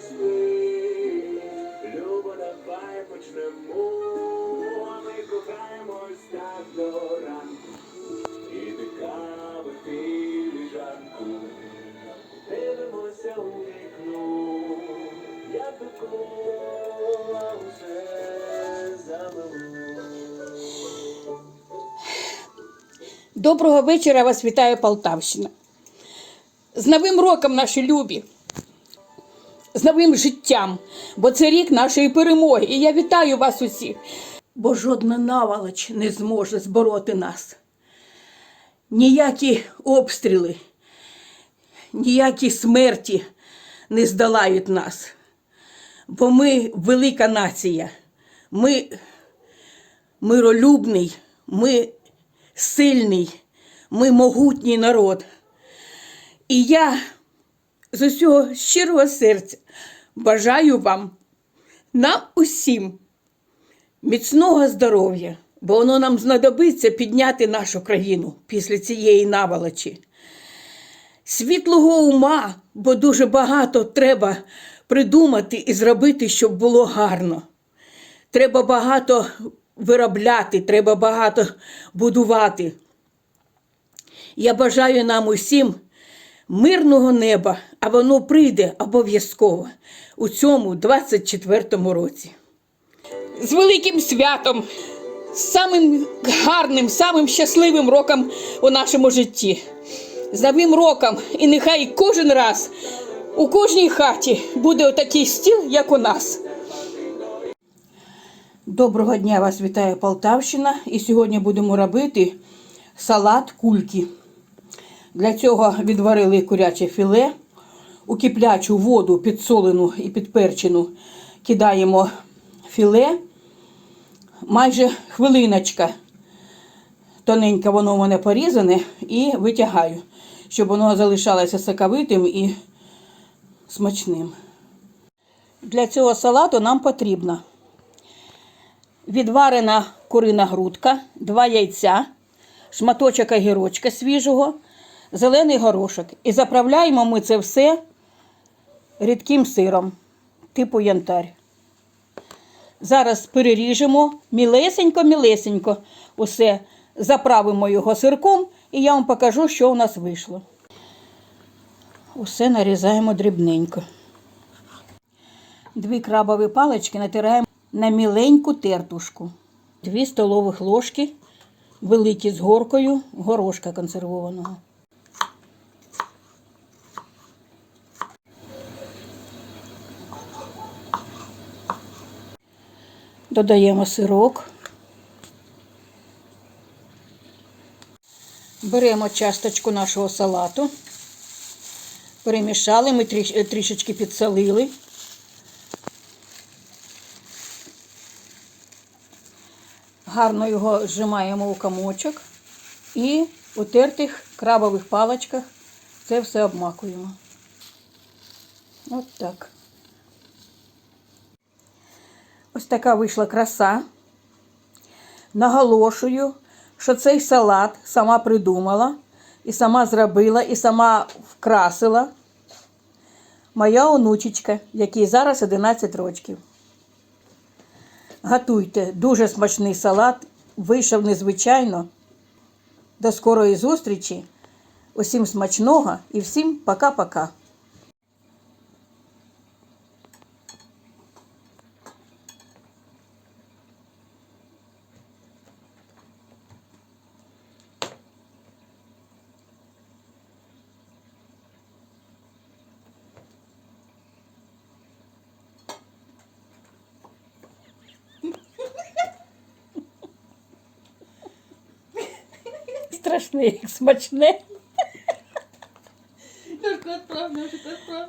спи, Люба, давай почнемо, ми кохаємось так до. І кави філіжанку, дивимося у вікно, як довкола усе замило. Доброго вечора вас вітає Полтавщина. З Новим роком, наші любі, з новим життям, бо це рік нашої перемоги. І я вітаю вас усіх, бо жодна наволоч не зможе збороти нас. Ніякі обстріли, ніякі смерті не здолають нас. Бо ми велика нація, ми миролюбний, ми сильний, ми могутній народ. І я з усього щирого серця бажаю вам, нам усім міцного здоров'я, бо воно нам знадобиться підняти нашу країну після цієї наволочі. Світлого ума, бо дуже багато треба придумати і зробити, щоб було гарно. Треба багато виробляти, треба багато будувати. Я бажаю нам усім мирного неба, а воно прийде обов'язково у цьому 24-му році. З великим святом, з самим гарним, самим щасливим роком у нашому житті. З новим роком, і нехай кожен раз у кожній хаті буде отакий стіл, як у нас. Доброго дня вас вітає Полтавщина. І сьогодні будемо робити салат кульки. Для цього відварили куряче філе. У киплячу воду підсолену і підперчену кидаємо філе. Майже хвилиночка. Тоненько воно у мене порізане і витягаю, щоб воно залишалося соковитим і смачним. Для цього салату нам потрібно відварена курина грудка, два яйця, шматочок огірочка свіжого, зелений горошок. І заправляємо ми це все рідким сиром, типу янтарь. Зараз переріжемо мілесенько-мілесенько усе, заправимо його сирком, і я вам покажу, що у нас вийшло. Усе нарізаємо дрібненько. Дві крабові палички натираємо на міленьку тертушку. Дві столових ложки, великі з горкою, горошка консервованого. Додаємо сирок. Беремо часточку нашого салату. Перемішали, ми трішечки підсолили. Гарно його зжимаємо у комочок і у тертих крабових паличках це все обмакуємо. От так. Ось така вийшла краса. Наголошую, що цей салат сама придумала, і сама зробила, і сама вкрасила моя онучечка, якій зараз 11 років. Готуйте дуже смачний салат. Вийшов незвичайно. До скорої зустрічі. Усім смачного і всім пока-пока. Страшне, як смачне. Так, от правда, так отправь.